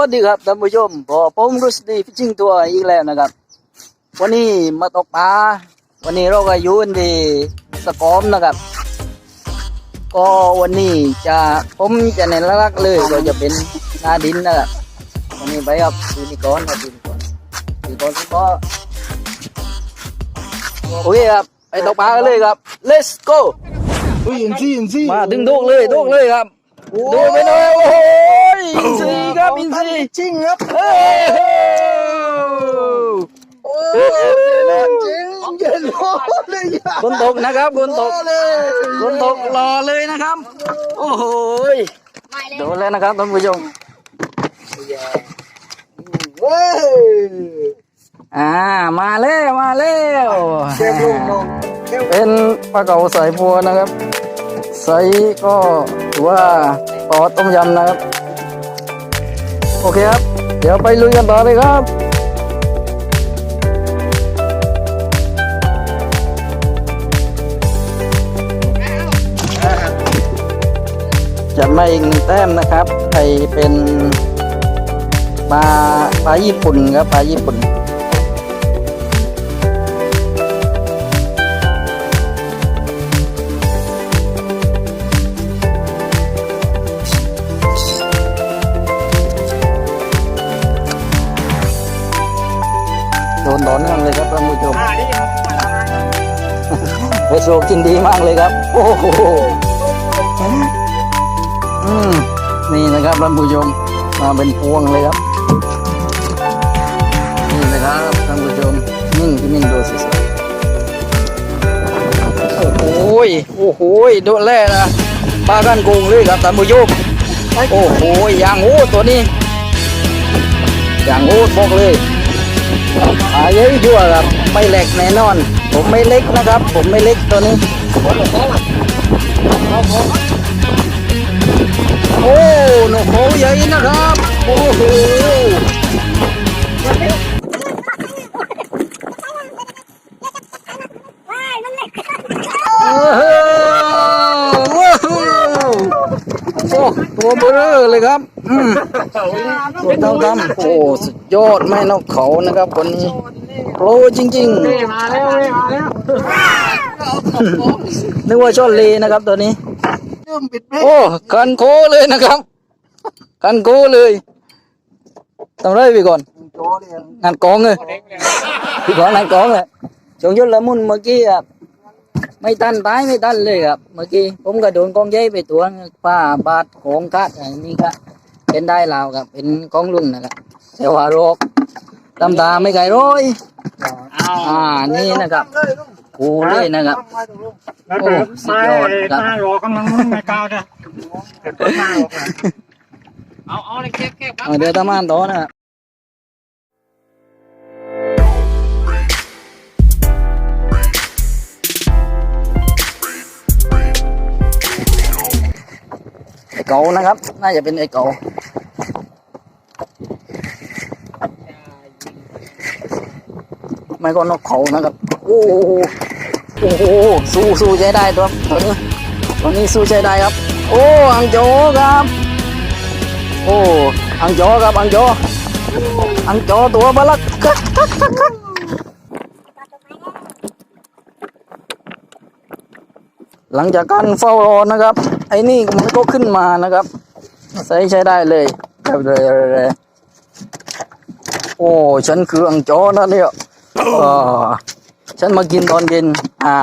วัสดีครับท่านผู้ชมพอผมรุสดีฟิชชิงทัวร์อีกแล้วนะครับ วันนี้มาตกปลาวันนี้เราก็อยู่กันที่สกอมนะครับ ก็วันนี้จะผมจะเน้นหลักๆเลยก็จะเป็นหนาดินนะครับวันนี้ไปครับดูนี่ก่อนครับดูนี่ก่อนดูก่อนก็โอเคครับไปตกปลากันเลยครับ let's go อุ้ยอินซี่อินซี่มาดึงโดกเลยโดกเลยครับดูไปเลยโอ้โห อินซีครับอินซีจริงครับเฮ้โอ้จริงเย็นโอ้เลยอะคนตกนะครับคนตกเลยคนตกรอเลยนะครับ โอ้โหโดนแล้วนะครับท่านผู้ชมอ่ามาแล้วมาแล้วเป็นปลาเก๋าสายพัวนะครับไซส์ก็ถือว่าปอต้มยำนะครับ โอเคครับ เดี๋ยวไปลุยกันต่อเลยครับจะมาอีกหนึ่งแต้มนะครับไปเป็นปลาปลาญี่ปุ่นครับปลาญี่ปุ่น โดนต่อเนื่องเลยครับท่านผู้ชมเวสโซกินดีมากเลยครับ โอ้โหอืมนี่นะครับท่านผู้ชมมาเป็นพวงเลยครับ นี่นะครับท่านผู้ชมนิ่งที่นิ่งดูสวยๆโอ้โหยโอ้โหยโดนแร่นะปลากันโกงเลยครับท่านผู้ชมโอ้โหยอย่างโอ้ตัวนี้ อย่างโอ้บอกเลย อาเยอะยั่วครับ ไม่เล็กแน่นอน ผมไม่เล็กนะครับ ผมไม่เล็กตัวนี้ โอ้หนูโคใหญ่นะครับ โอ้โหโอ้โหว้าวโอ้ตัวเบลอเลยครับ อืมตัวเท่าดำโอ้สุดยอดไม่นกเขานะครับคนนี้โปรจริงๆมาแล้วมาแล้วนึกว่าชอนเลนะครับตัวนี้เริ่มปิดเบรกโอ้กันโคเลยนะครับกันโคเลยทำไรพี่ก่อนโจเลยงานกองเลยพี่ก่อนงานกองเลยชงยศละมุนเมื่อกี้ครับไม่ตันตายไม่ตันเลยครับเมื่อกี้ผมก็โดนกองใหญ่ไปตัวป้าบาดของคาดอันนี้ครับ เป็นได้ลาวครับเป็นกองลุงนะครับแต่ว่าโรคตำตาไม่ไกลร้อยอ่านี่นะครับกูเลยนะครับแล้วเกิดไม้หน้ารอกำลังไม่กล้าจะเกิดหน้ารอกเอาเอาเลยเก็บเก็บเอาเดี๋ยวตามานต่อนะครับ เก๋านะครับ น่าจะเป็นไอเก๋าไม่ก็นกเขานะครับ โอ้โหโอ้โหสู้สู้ใช้ได้ตัวตันี้ตัวนี้สู้ใช้ได้ครับ โอ้อังโจครับ โอ้อังโจครับอังโจอังโจตัวบลักคักคักคักหลังจากการเฝ้ารอนะครับ ไอ้นี่มันก็ขึ้นมานะครับ ใช้ใช้ได้เลยเลยเลยเลยโอ้ฉันคืออังโจนะเนี่ยอ่าฉันมากินตอนเย็น อ่า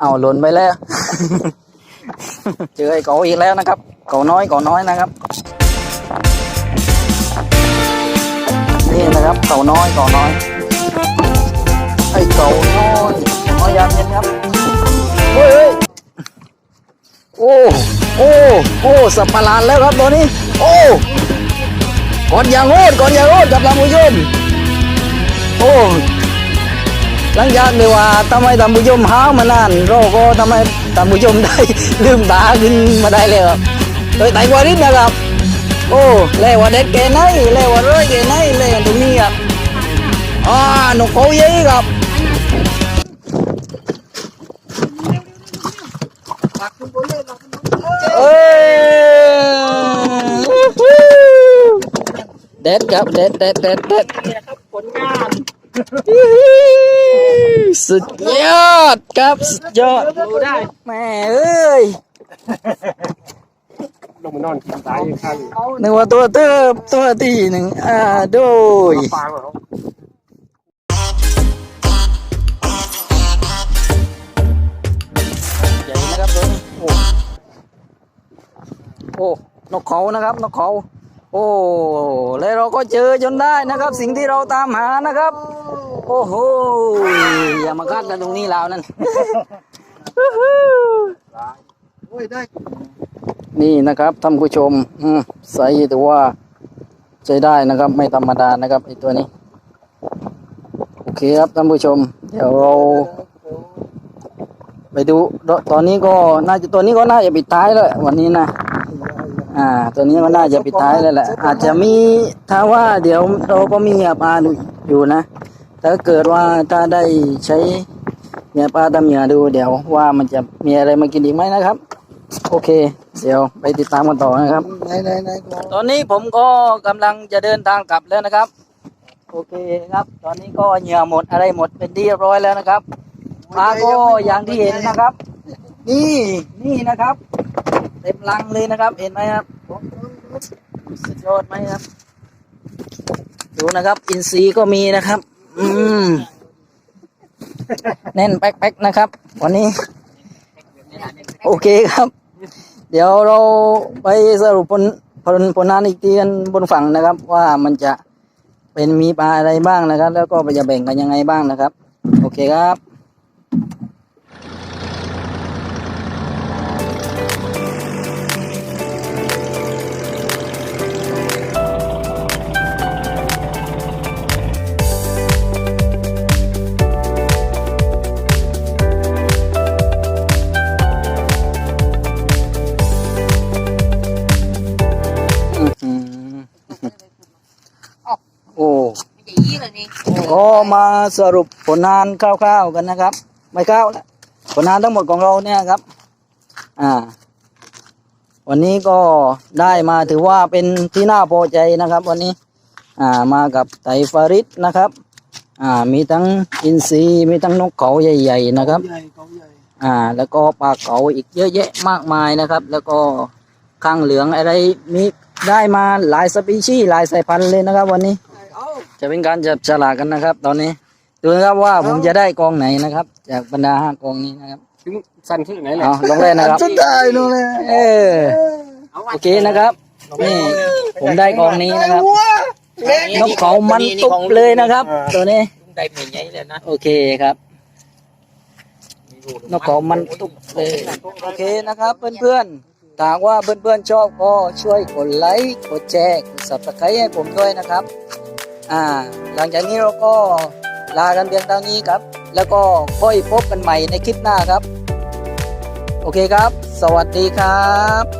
เอาหล่นไปแล้ว เจอไอ้เก๋าอีกแล้วนะครับเก๋าน้อยเก๋าน้อยนะครับ นี่นะครับเก๋าน้อยเก๋าน้อย ไอ้เก๋าน้อยน้อยยามเย็นครับเฮ้ยเฮ้ยโอ้โอ้โอ้สับประหลาดแล้วครับตัวนี้ โอ้ก่อนอย่างโอดก่อนอย่างโอดกับท่านผู้ชมโอ้หลังจากเดียวว่าทำไมท่านผู้ชมห้าวมานานเราก็ทำไมท่านผู้ชมได้ลืมตาขึ้นมาได้เลยครับโดยไต่กว่านิดนะครับ โอ้เล่ว่าเด็ดแกไหนเล่ว่าร้อยแกไหนเล่กันตรงนี้ครับอ่าหนกเขาเยี่ครับ เอ้ยด็ดครับเด็ดเด็ดเด็ดเด็ดนี่นะครับผลงานสุดยอดครับสุดยอดดูได้แม่เอ้ยลงมานอนกินตายยังข้างนึกว่าตัวเติบตัวที่หนึ่งอ่าโดยปลาเหรอ นะครับตัวนี้โอ้โอ้นกเขานะครับนกเขาโอ้แล้วเราก็เจอจนได้นะครับ สิ่งที่เราตามหานะครับ โอ้โหอย่ามาคัดกันตรงนี้แล้วนั่นโอ้ยได้นี่นะครับท่านผู้ชมอืมใส่ถือว่าใช้ได้นะครับไม่ธรรมดานะครับไอตัวนี้ โอเคครับท่านผู้ชม เดี๋ยวเรา ไปดูตอนนี้ก็น่าจะตัวนี้ก็น่าจะปิดท้ายแล้ววันนี้นะอ่า ตัวนี้ก็น่าจะปิดท้ายแล้วแหละ อาจจะมีถ้าว่าเดี๋ยวเราก็มีเหยปลาอยู่นะถ้าเกิดว่าถ้าได้ใช้เหยปลาตำเหยื่อดูเดี๋ยวว่ามันจะมีอะไรมากินอีกไหมนะครับ โอเค เดี๋ยวไปติดตามกันต่อนะครับไหนไหนไหนตอนนี้ผมก็กำลังจะเดินทางกลับแล้วนะครับ โอเคครับ ตอนนี้ก็เหยื่อหมดอะไรหมดเป็นที่เรียบร้อยแล้วนะครับ ปลาก็อย่างที่เห็นนะครับ นี่นี่นะครับ เต็มลังเลยนะครับ เห็นไหมครับสุดยอดไหมครับ ดูนะครับ อินทรีย์ก็มีนะครับ อืมแน่นแป๊กๆนะครับ วันนี้ โอเคครับ เดี๋ยวเราไปสรุปผลผลผลงานอีกทีกันบนฝั่งนะครับ ว่ามันจะเป็นมีปลาอะไรบ้างนะครับ แล้วก็จะแบ่งกันยังไงบ้างนะครับ โอเคครับ ก็มาสรุปผลงานคร่าวๆกันนะครับ ไม่คร่าวละผลงานทั้งหมดของเราเนี่ยครับ อ่า วันนี้ก็ได้มาถือว่าเป็นที่น่าพอใจนะครับ วันนี้ อ่ามากับไตฟาริสนะครับ อ่ามีทั้งอินทรีมีทั้งนกเขาใหญ่ๆนะครับใหญ่เขาใหญ่อ่า แล้วก็ปลาเก๋าอีกเยอะแยะมากมายนะครับ แล้วก็ข้างเหลืองอะไรมีได้มาหลายสปีชีส์หลายสายพันธุ์เลยนะครับ วันนี้ จะเป็นการจับฉลากกันนะครับ ตอนนี้ ดูนะครับว่าผมจะได้กองไหนนะครับ จากบรรดาห้ากองนี้นะครับถึงสั้นขึ้นไหนเลยเอาลงเลยนะครับสุดท้ายนู่นเลยเออโอเคนะครับนี่ผมได้กองนี้นะครับนกเขามันตุบเลยนะครับ ตัวนี้ได้เหมือนไงเลยนะโอเคครับนกเขามันตุบเลยโอเคนะครับ เพื่อนๆถ้าหากว่าเพื่อนๆชอบก็ช่วยกดไลค์กดแชร์กด subscribe ให้ผมด้วยนะครับ อ่าหลังจากนี้เราก็ลากันเพียงเท่านี้ครับ แล้วก็ค่อยพบกันใหม่ในคลิปหน้าครับ โอเคครับ สวัสดีครับ